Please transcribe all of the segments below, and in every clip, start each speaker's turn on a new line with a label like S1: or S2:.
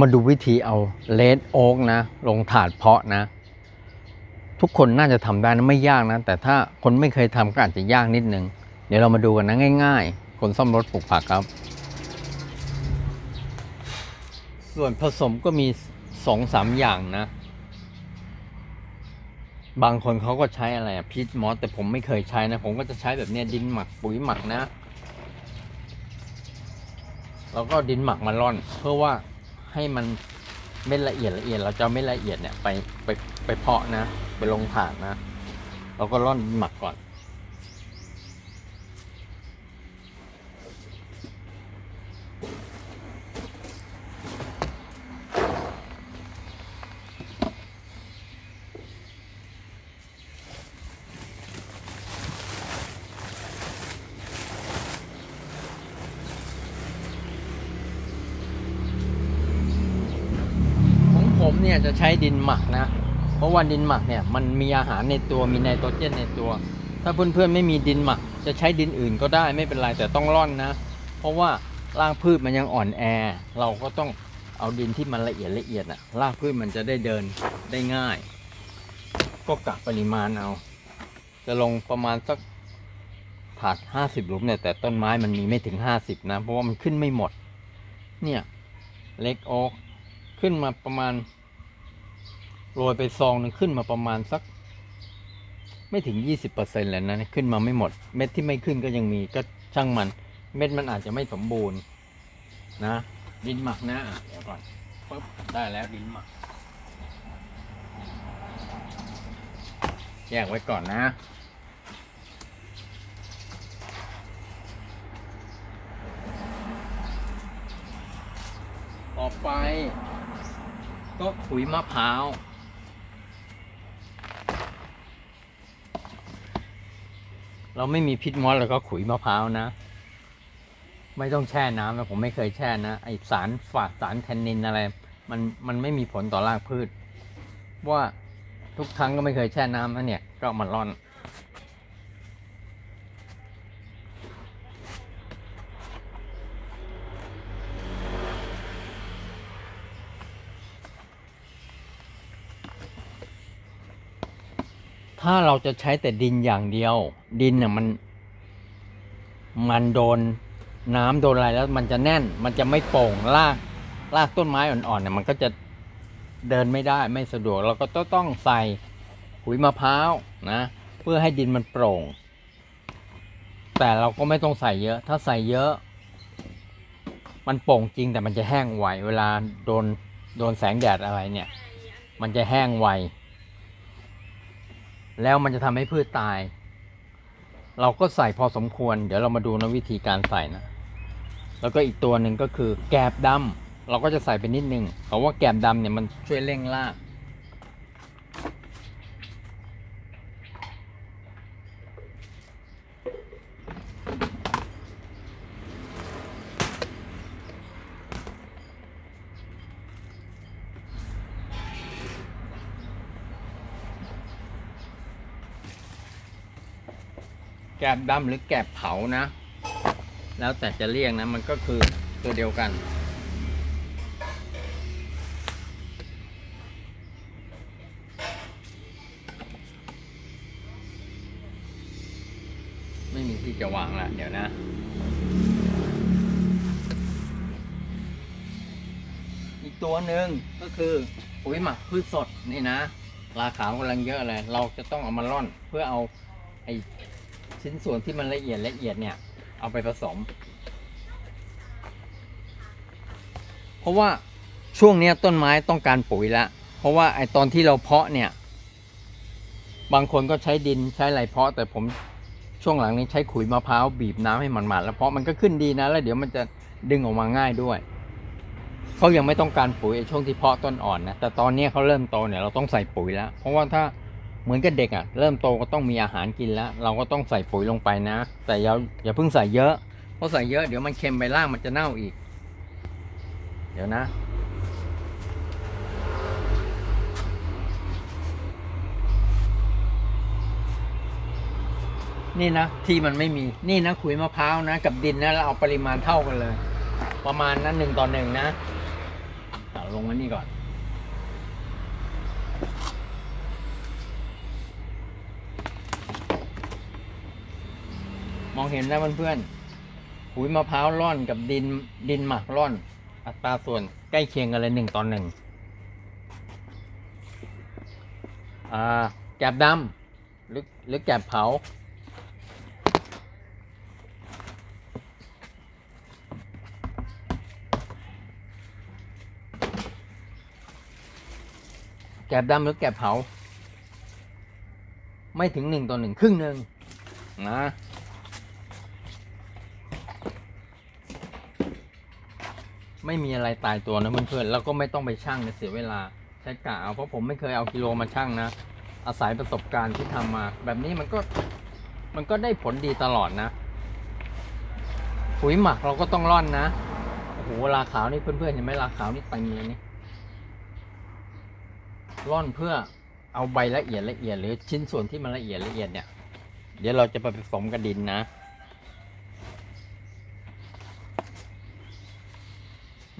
S1: มาดูวิธีเอาเลดโอ๊กนะ ลงถาดเพาะนะ ทุกคนน่าจะทำได้นะไม่ยากนะ แต่ถ้าคนไม่เคยทำก็อาจจะยากนิดนึง เดี๋ยวเรามาดูกันนะง่าย ๆ คนซ่อมรถปลูกผักครับ ส่วนผสมก็มีสองสามอย่างนะ บางคนเขาก็ใช้อะไรอะพีชมอสแต่ผมไม่เคยใช้นะ ผมก็จะใช้แบบเนี้ยดินหมักปุ๋ยหมักนะ แล้วก็ดินหมักมาร่อน เพื่อว่า ให้มันเม็ดละเอียดละเอียด เราจะเม็ดละเอียดเนี่ยไปไปไปเพาะนะ ไปลงถาดนะ เราก็ร่อนหมักก่อน ใช้ดินหมักนะ เพราะว่าดินหมักเนี่ยมันมีอาหารในตัวมีไนโตรเจนในตัว ถ้าเพื่อนๆไม่มีดินหมัก จะใช้ดินอื่นก็ได้ไม่เป็นไรแต่ต้องร่อนนะ เพราะว่ารากพืชมันยังอ่อนแอ เราก็ต้องเอาดินที่มันละเอียดละเอียดอะรากพืชมันจะได้เดินได้ง่าย ก็กะปริมาณเอา จะลงประมาณสักถาดห้าสิบหลุมเนี่ยแต่ต้นไม้มันมีไม่ถึงห้าสิบนะ เพราะว่ามันขึ้นไม่หมด เนี่ย เล็กโอ๊กขึ้นมาประมาณ โรยไปซองหนึงขึ้นมาประมาณสัก ไม่ถึง 20%แล้วนะขึ้นมาไม่หมด เม็ดที่ไม่ขึ้นก็ยังมีก็ช่างมัน เม็ดมันอาจจะไม่สมบูรณ์ นะ ดินหมักนะอะเดี๋ยวก่อนปึ๊บได้แล้วดินหมัก แยกไว้ก่อนนะต่อไป ก็ขุยมะพร้าว เราไม่มีพิษมอสเราก็ขุยมะพร้าวนะ ไม่ต้องแช่น้ำนะผมไม่เคยแช่นะไอสารฝาดสารแทนนินอะไร มันมันไม่มีผลต่อรากพืช ว่าทุกครั้งก็ไม่เคยแช่น้ำนะเนี่ยก็มันร่อน ถ้าเราจะใช้แต่ดินอย่างเดียว ดินเนี่ยมัน มันโดนน้ำโดนอะไรแล้ว มันจะแน่น มันจะไม่โป่งรากรากต้นไม้อ่อนๆเนี่ยมันก็จะเดินไม่ได้ไม่สะดวก เราก็ต้องใส่ปุ๋ยมะพร้าวนะ เพื่อให้ดินมันโปร่ง แต่เราก็ไม่ต้องใส่เยอะ ถ้าใส่เยอะ มันโป่งจริงแต่มันจะแห้งไวเวลาโดนโดนแสงแดดอะไรเนี่ย มันจะแห้งไว แล้วมันจะทำให้พืชตาย เราก็ใส่พอสมควร เดี๋ยวเรามาดูนะวิธีการใส่นะ แล้วก็อีกตัวหนึ่งก็คือแกบดำเราก็จะใส่ไปนิดนึงเพราะว่าแกบดำเนี่ยมันช่วยเร่งราก กบดำหรือแกบเผานะ แล้วแต่จะเรียกนะ มันก็คือตัวเดียวกัน ไม่มีที่จะวางละเดี๋ยวนะอีกตัวหนึ่งก็คือปุ๋ยหมักพืชสดนี่นะ ราคากำลังเยอะเลย เราจะต้องเอามาร่อนเพื่อเอาไอ ชิ้นส่วนที่มันละเอียดละเอียดเนี่ย เอาไปผสม เพราะว่าช่วงนี้ต้นไม้ต้องการปุ๋ยละ เพราะว่าไอตอนที่เราเพาะเนี่ย บางคนก็ใช้ดินใช้อะไรเพาะ แต่ผมช่วงหลังนี้ใช้ขุยมะพร้าวบีบน้ำให้มันหมาดแล้วเพาะมันก็ขึ้นดีนะ แล้วเดี๋ยวมันจะดึงออกมาง่ายด้วยเขายังไม่ต้องการปุ๋ยไอช่วงที่เพาะต้นอ่อนนะแต่ตอนนี้เขาเริ่มโตเนี่ยเราต้องใส่ปุ๋ยแล้ว เพราะว่าถ้า เหมือนกับเด็กอะ่ะ เริ่มโตก็ต้องมีอาหารกินแล้ว เราก็ต้องใส่ปุ๋ยลงไปนะ แต่อย่าอย่าเพิ่งใส่เยอะ เพราะใส่เยอะเดี๋ยวมันเค็มไปล่างมันจะเน่าอีก เดี๋ยวนะ นี่นะ ที่มันไม่มีนี่นะขุยมะพร้าวนะ กับดินนะเราเอาปริมาณเท่ากันเลย ประมาณนั้นหนึ่งต่อหนึ่งนะอะลงมานี่ก่อน มองเห็นแล้วเพื่อนๆปุ๋ยมะพร้าวร่อนกับดินดินหมักร่อน อัตราส่วนใกล้เคียงกันเลยหนึ่งต่อหนึ่งอ่าแกบดำหรือหรือแกบเผา แกบดำหรือแกบเผา ไม่ถึงหนึ่งต่อหนึ่งครึ่งหนึ่งนะ ไม่มีอะไรตายตัวนะเพื่อนๆแล้วก็ไม่ต้องไปชั่งเสียเวลาใช้กะเอาเพราะผมไม่เคยเอากิโลมาชั่งนะ อาศัยประสบการณ์ที่ทำมา แบบนี้มันก็มันก็ได้ผลดีตลอดนะปุ๋ยหมักเราก็ต้องร่อนนะโอ้โหลาขาวนี่เพื่อนๆเห็นไหมลาขาวนี่เต็มเลยนี่ร่อนเพื่อเอาใบละเอียดละเอียดหรือชิ้นส่วนที่มันละเอียดละเอียดเนี่ย เดี๋ยวเราจะไปผสมกับดินนะ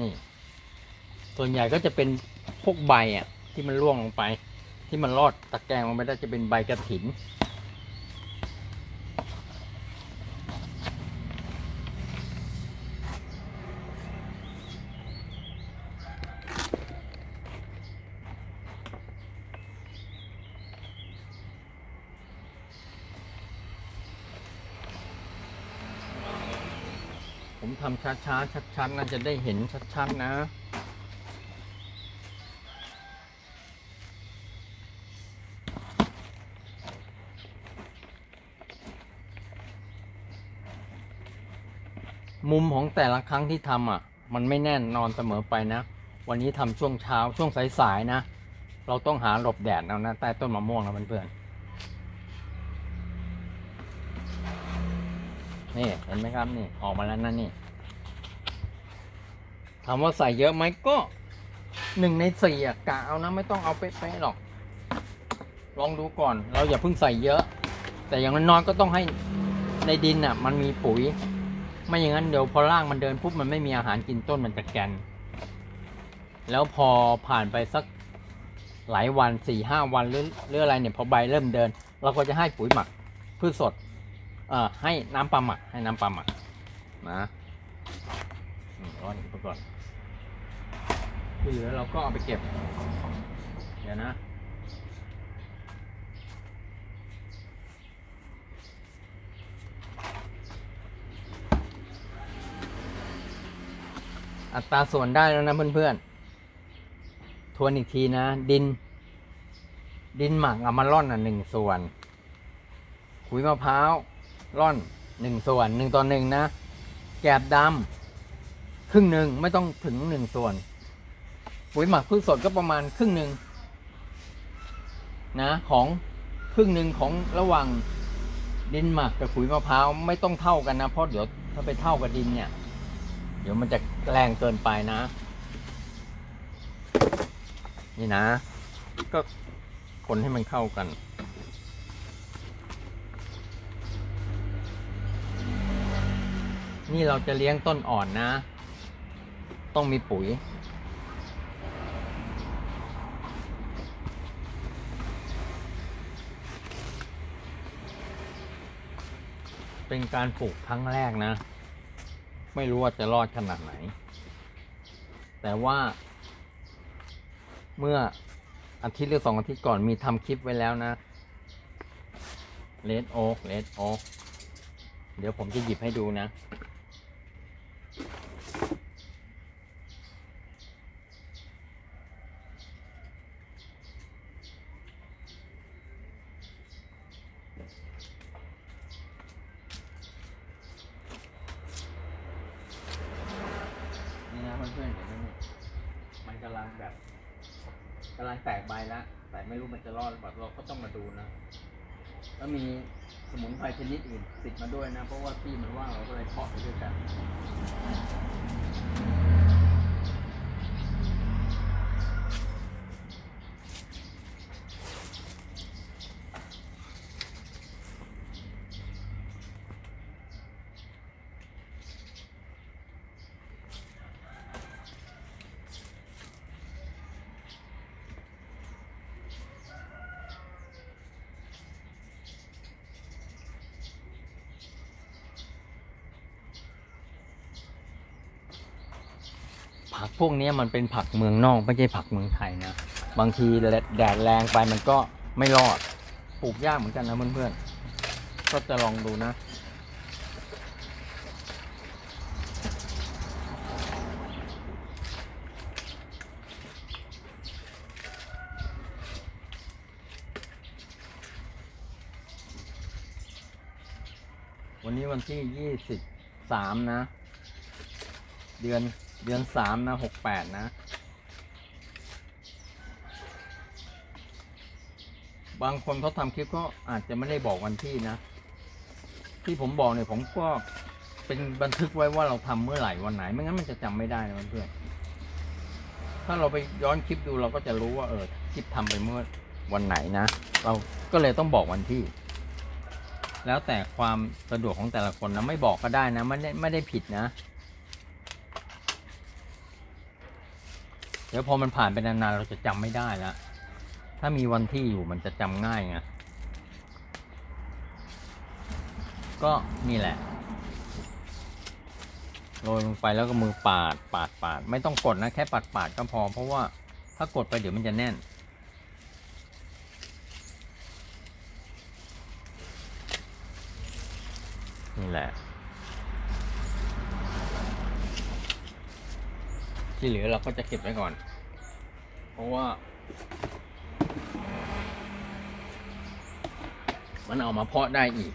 S1: นี่ ส่วนใหญ่ก็จะเป็นพวกใบอะ ที่มันร่วงลงไป ที่มันรอดตะแกรงลงไปได้จะเป็นใบกระถิน ผมทำช้าๆชัดๆน่าจะได้เห็นชัดๆนะ มุมของแต่ละครั้งที่ทำอะ มันไม่แน่นนอนเสมอไปนะ วันนี้ทำช่วงเช้าช่วงสายๆนะ เราต้องหาหลบแดดเอานะใต้ต้นมะม่วงนะเพื่อนๆนี่ เห็นไหมครับ นี่ ออกมาแล้วนะนี่ ถามว่าใส่เยอะไหมก็หนึ่งในสี่อะกะเอานะไม่ต้องเอาเป๊ะๆหรอก ลองดูก่อน เราอย่าเพิ่งใส่เยอะ แต่อย่างน้อยๆก็ต้องให้ในดินอะมันมีปุ๋ย ไม่อย่างนั้นเดี๋ยวพอร่างมันเดินปุ๊บมันไม่มีอาหารกินต้นมันจะแกนแล้วพอผ่านไปสักหลายวันสี่ห้าวันหรือหรืออะไรเนี่ยพอใบเริ่มเดิน เราก็จะให้ปุ๋ยหมักพืชสดเอ่อให้น้ำปลาหมักให้น้ำปลาหมักนะอืมร้อนอีกก่อน ที่เหลือเราก็เอาไปเก็บ เดี๋ยวนะ อัตราส่วนได้แล้วนะเพื่อนๆ ทวนอีกทีนะ ดิน ดินหมักเอามาร่อนอะหนึ่งส่วนขุยมะพร้าวร่อนหนึ่งส่วนหนึ่งต่อหนึ่งนะ แกบดำครึ่งหนึ่งไม่ต้องถึงหนึ่งส่วน ปุ๋ยหมักพืชสดก็ประมาณครึ่งหนึ่งนะของครึ่งหนึ่งของระหว่างดินหมักกับขุยมะพร้าวไม่ต้องเท่ากันนะเพราะเดี๋ยวถ้าไปเท่ากับดินเนี่ย เดี๋ยวมันจะแรงเกินไปนะ นี่นะ ก็คนให้มันเข้ากันนี่เราจะเลี้ยงต้นอ่อนนะ ต้องมีปุ๋ย เป็นการปลูกครั้งแรกนะ ไม่รู้ว่าจะรอดขนาดไหน แต่ว่าเมื่ออาทิตย์หรือสองอาทิตย์ก่อนมีทำคลิปไว้แล้วนะเลดโอ๊กเลดโอ๊กเดี๋ยวผมจะหยิบให้ดูนะ นี่นะเพื่อนๆเห็นไหมนี่มันกำลังแบบกำลังแตกใบแล้ว แต่ไม่รู้มันจะรอดหรือเปล่าเราก็ต้องมาดูนะแล้วมีสมุนไพรชนิดอื่นติดมาด้วยนะ เพราะว่าที่มันว่างเราก็เลยเพาะไปด้วยกันน ผักพวกนี้มันเป็นผักเมืองนอกไม่ใช่ผักเมืองไทยนะ บางทีแดดแรงไปมันก็ไม่รอด ปลูกยากเหมือนกันนะเพื่อนๆ ก็จะลองดูนะ วันนี้วันที่ยี่สิบสามนะ เดือน เดือนสามนะหกแปดนะ บางคนเขาทำคลิปก็อาจจะไม่ได้บอกวันที่นะ ที่ผมบอกเนี่ยผมก็เป็นบันทึกไว้ว่าเราทำเมื่อไหร่วันไหน ไม่งั้นมันจะจำไม่ได้นะเพื่อนถ้าเราไปย้อนคลิปดูเราก็จะรู้ว่าเออคลิปทำไปเมื่อวันไหนนะ เราก็เลยต้องบอกวันที่ แล้วแต่ความสะดวกของแต่ละคนนะไม่บอกก็ได้นะไม่ได้ไม่ได้ผิดนะ ดี๋ยวพอมันผ่านไปนานๆเราจะจำไม่ได้แล้วถ้ามีวันที่อยู่มันจะจำง่ายไงก็นี่แหละโรยลงไปแล้วก็มือปาดปาดปาดไม่ต้องกดนะแค่ปาดปาดก็พอ เพราะว่าถ้ากดไปเดี๋ยวมันจะแน่น นี่แหละ ที่เหลือเราก็จะเก็บไว้ก่อน เพราะว่า มันเอามาเพาะได้อีก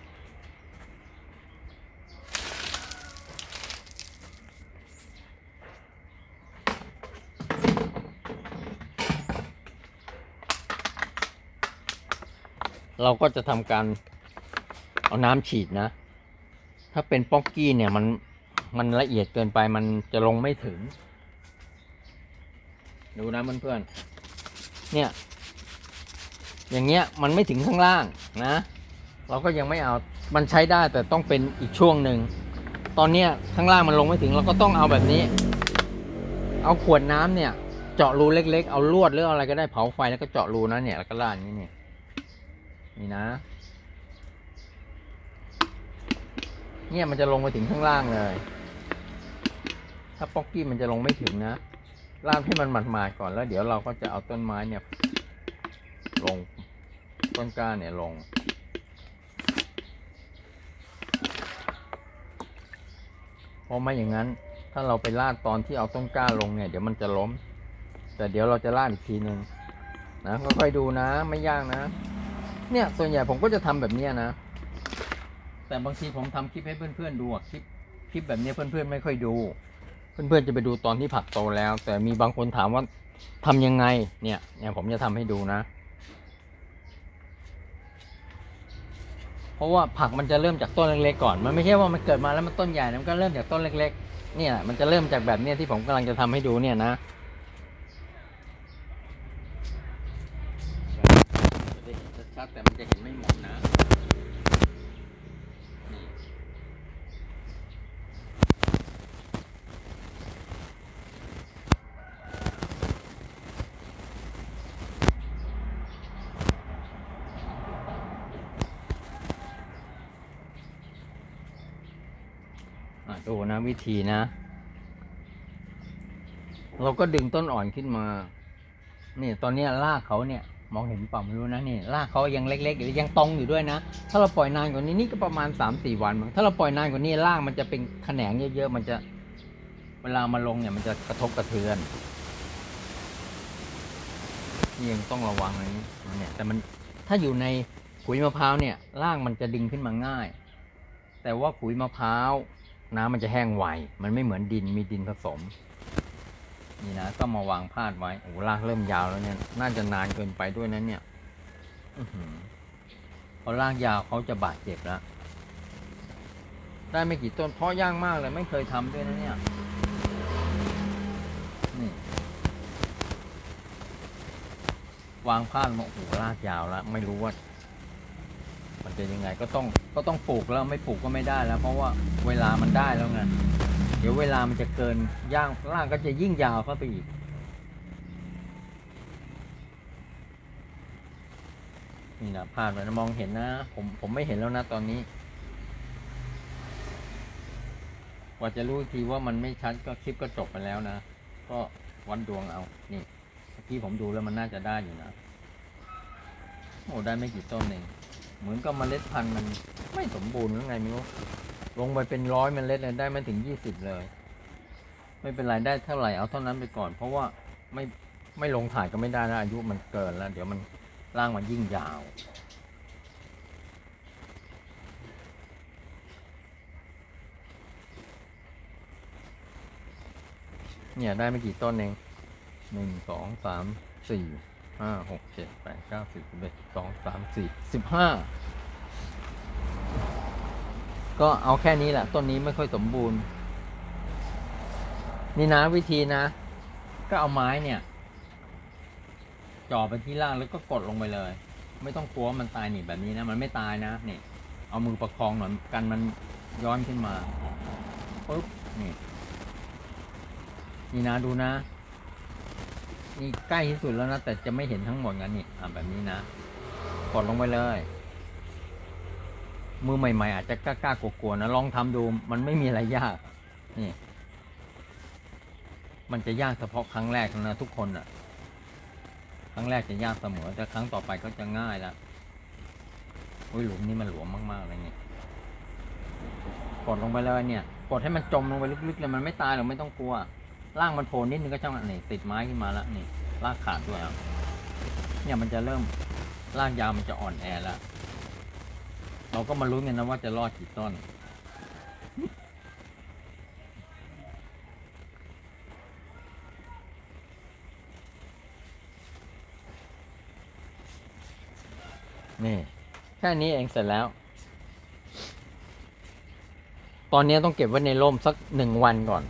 S1: เราก็จะทำการเอาน้ำฉีดนะ ถ้าเป็นป๊อกกี้เนี่ยมันมันละเอียดเกินไปมันจะลงไม่ถึง ดูนะเพื่อนๆเนี่ย อย่างเงี้ยมันไม่ถึงข้างล่างนะ เราก็ยังไม่เอา มันใช้ได้แต่ต้องเป็นอีกช่วงหนึ่ง ตอนเนี้ยข้างล่างมันลงไม่ถึงเราก็ต้องเอาแบบนี้ เอาขวดน้ำเนี่ย เจาะรูเล็ก ๆ เอาลวดหรืออะไรก็ได้เผาไฟแล้วก็เจาะรูนะเนี่ยแล้วก็ลาดอย่างนี้เนี่ยนี่นะเนี่ยมันจะลงไปถึงข้างล่างเลย ถ้าป๊อกกี้มันจะลงไม่ถึงนะ ลาดให้มันหมาดๆก่อนแล้ว เดี๋ยวเราก็จะเอาต้นไม้เนี่ย ลงต้นกล้าเนี่ยลง เพราะไม่อย่างนั้น ถ้าเราไปลาดตอนที่เอาต้นกล้าลงเนี่ย เดี๋ยวมันจะล้ม แต่เดี๋ยวเราจะลาดอีกทีหนึ่งนะค่อยๆดูนะ ไม่ยากนะ เนี่ยส่วนใหญ่ผมก็จะทำแบบเนี้ยนะ แต่บางทีผมทำคลิปให้เพื่อนๆดูอะคลิปคลิปแบบนี้เพื่อนๆไม่ค่อยดู เพื่อนๆจะไปดูตอนที่ผักโตแล้ว แต่มีบางคนถามว่าทำยังไงเนี่ยเนี่ยผมจะทำให้ดูนะ เพราะว่าผักมันจะเริ่มจากต้นเล็กๆก่อน มันไม่ใช่ว่ามันเกิดมาแล้วมันต้นใหญ่นะมันก็เริ่มจากต้นเล็ก ๆ เนี่ย มันจะเริ่มจากแบบเนี้ยที่ผมกำลังจะทำให้ดูเนี่ยนะจะได้เห็นชัดๆแต่มันจะเห็นไม่หมดนะนี่ วิธีนะ เราก็ดึงต้นอ่อนขึ้นมา นี่ตอนนี้รากเขาเนี่ย มองเห็นเปล่าไม่รู้นะนี่รากเขายังเล็กๆอยู่ยังตรงอยู่ด้วยนะ ถ้าเราปล่อยนานกว่านี้นี่ก็ประมาณสามสี่วันมึงถ้าเราปล่อยนานกว่านี้รากมันจะเป็นแขนงเยอะๆมันจะเวลามาลงเนี่ยมันจะกระทบกระเทือนนี่ยังต้องระวังเลยเนี่ยแต่มันถ้าอยู่ในขุยมะพร้าวเนี่ยรากมันจะดึงขึ้นมาง่าย แต่ว่าขุยมะพร้าว น้ำมันจะแห้งไว มันไม่เหมือนดินมีดินผสม นี่นะก็มาวางพาดไว้โอ้โหรากเริ่มยาวแล้วเนี่ย น่าจะนานเกินไปด้วยนะเนี่ยอพอรากยาวเขาจะบาดเจ็บแล้ว ได้ไม่กี่ต้นเพราะย่างมากเลยไม่เคยทำด้วยนะเนี่ย นี่ วางพาดมาโอ้โหรากยาวแล้ว ไม่รู้ว่า จะยังไงก็ต้องก็ต้องปลูกแล้วไม่ปลูกก็ไม่ได้แล้ว เพราะว่าเวลามันได้แล้วไงเดี๋ยวเวลามันจะเกินย่างล่างก็จะยิ่งยาวเข้าไปอีกนี่นะพลาดไปนะมองเห็นนะ ผมผมไม่เห็นแล้วนะตอนนี้กว่าจะรู้ทีว่ามันไม่ชัดก็คลิปก็จบไปแล้วนะ ก็วัดดวงเอานี่เมื่อกี้ผมดูแล้วมันน่าจะได้อยู่นะโอ้ได้ไม่กี่ต้นเอง เหมือนกับเมล็ดพันธุ์มันไม่สมบูรณ์หรือไงไม่รู้ลงไปเป็นร้อยเมล็ดเลยได้ไม่ถึงยี่สิบเลย ไม่เป็นไรได้เท่าไหร่เอาเท่านั้นไปก่อน เพราะว่าไม่ไม่ลงถ่ายก็ไม่ได้นะอายุมันเกินแล้ว เดี๋ยวมันร่างมันยิ่งยาวเนี่ยได้ไม่กี่ต้นเองหนึ่งสองสามสี่ ห้าหกเจ็ดแปดเก้าสิบสิบเอ็ดสองสามสี่สิบห้าก็เอาแค่นี้แหละ ต้นนี้ไม่ค่อยสมบูรณ์ นี่นะวิธีนะ ก็เอาไม้เนี่ยจ่อไปที่ล่างแล้วก็กดลงไปเลย ไม่ต้องกลัวว่ามันตายหนีแบบนี้นะ มันไม่ตายนะนี่ เอามือประคองหน่อยกันมันย้อนขึ้นมาปุ๊บนี่นี่นะดูนะ นี่ใกล้ที่สุดแล้วนะ แต่จะไม่เห็นทั้งหมดงั้นนี่อ่าแบบนี้นะกดลงไปเลย มือใหม่ ๆ อาจจะกล้าๆกลัวๆนะลองทำดูมันไม่มีอะไรยากนี่มันจะยากเฉพาะครั้งแรกนะทุกคนอะ ครั้งแรกจะยากเสมอแต่ครั้งต่อไปก็จะง่ายล้วอุ้ยหลุมนี่มันหลวมมากๆเลยเนี่ยกดลงไปเลยเนี่ย กดให้มันจมลงไปลึกๆเลยมันไม่ตายหรอกไม่ต้องกลัว ล่างมันโผล่นิดนึงก็ช่างนี่ติดไม้ขึ้นมาแล้วนี่ลากขาดด้วยเนี่ยมันจะเริ่มลากยาวมันจะอ่อนแอแล้วเราก็มาลุ้นกันนะว่าจะรอดกี่ต้น นี่ แค่นี้เองเสร็จแล้ว ตอนนี้ต้องเก็บไว้ในร่มสักหนึ่งวันก่อน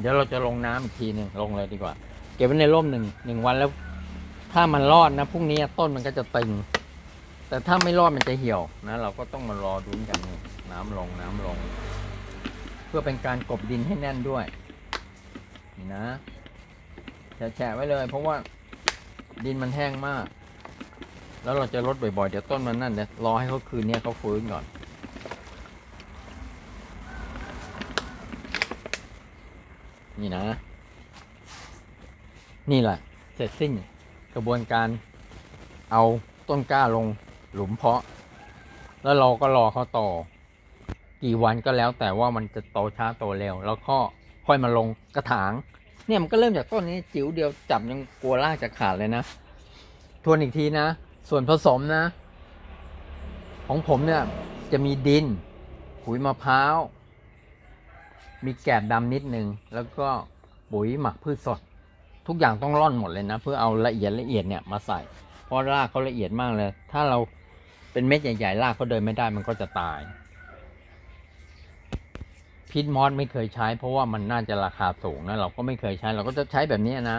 S1: เดี๋ยวเราจะลงน้ำอีกทีหนึ่งลงเลยดีกว่า เก็บไว้ในร่มหนึ่งหนึ่งวันแล้ว ถ้ามันรอดนะพรุ่งนี้ต้นมันก็จะตึง แต่ถ้าไม่รอดมันจะเหี่ยวนะ เราก็ต้องมารอดูกันนี่น้ำลงน้ำลง เพื่อเป็นการกบดินให้แน่นด้วยนี่นะแฉะไว้เลย เพราะว่าดินมันแห้งมาก แล้วเราจะลดบ่อยๆ เดี๋ยวต้นมันนั่นเดี๋ยวรอให้เขาคืนเนี้ยเขาฟื้นก่อน นี่นะ นี่แหละ เสร็จสิ้นกระบวนการเอาต้นกล้าลงหลุมเพาะ แล้วเราก็รอเขาโตกี่วันก็แล้วแต่ว่ามันจะโตช้าโตเร็ว แล้วก็ค่อยมาลงกระถาง เนี่ยมันก็เริ่มจากต้นนี้จิ๋วเดียวจับยังกลัวรากจะขาดเลยนะ ทวนอีกทีนะ ส่วนผสมนะ ของผมเนี่ยจะมีดินปุ๋ยมะพร้าว มีแกบดำนิดนึง แล้วก็ปุ๋ยหมักพืชสด ทุกอย่างต้องร่อนหมดเลยนะ เพื่อเอาละเอียดละเอียดเนี่ยมาใส่ เพราะรากเขาละเอียดมากเลย ถ้าเราเป็นเม็ดใหญ่ๆรากเขาเดินไม่ได้มันก็จะตาย พิทมอสไม่เคยใช้ เพราะว่ามันน่าจะราคาสูงนะเราก็ไม่เคยใช้ เราก็จะใช้แบบนี้นะ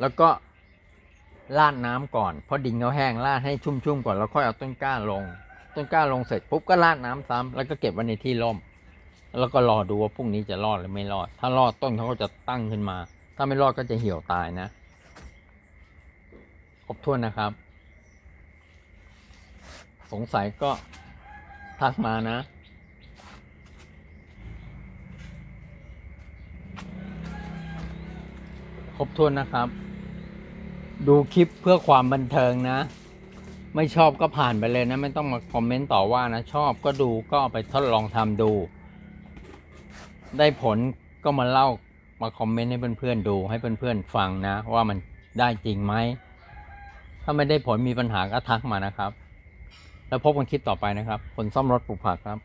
S1: แล้วก็ราดน้ำก่อนเพราะดินเขาแห้งราดให้ชุ่มๆก่อนแล้วค่อยเอาต้นกล้าลง ต้นกล้าลงเสร็จปุ๊บก็ราดน้ำซ้ำแล้วก็เก็บไว้ในที่ร่ม แล้วก็รอดูว่าพรุ่งนี้จะรอดหรือไม่รอด ถ้ารอดต้นเขาก็จะตั้งขึ้นมา ถ้าไม่รอดก็จะเหี่ยวตายนะครบถ้วนนะครับ สงสัยก็ทักมานะ ครบถ้วนนะครับ ดูคลิปเพื่อความบันเทิงนะ ไม่ชอบก็ผ่านไปเลยนะ ไม่ต้องมาคอมเมนต์ต่อว่านะ ชอบก็ดูก็เอาไปทดลองทำดู ได้ผลก็มาเล่ามาคอมเมนต์ให้เพื่อนๆดูให้เพื่อนๆฟังนะ ว่ามันได้จริงไหม ถ้าไม่ได้ผลมีปัญหาก็ทักมานะครับ แล้วพบกันคลิปต่อไปนะครับ คนซ่อมรถปลูกผักครับ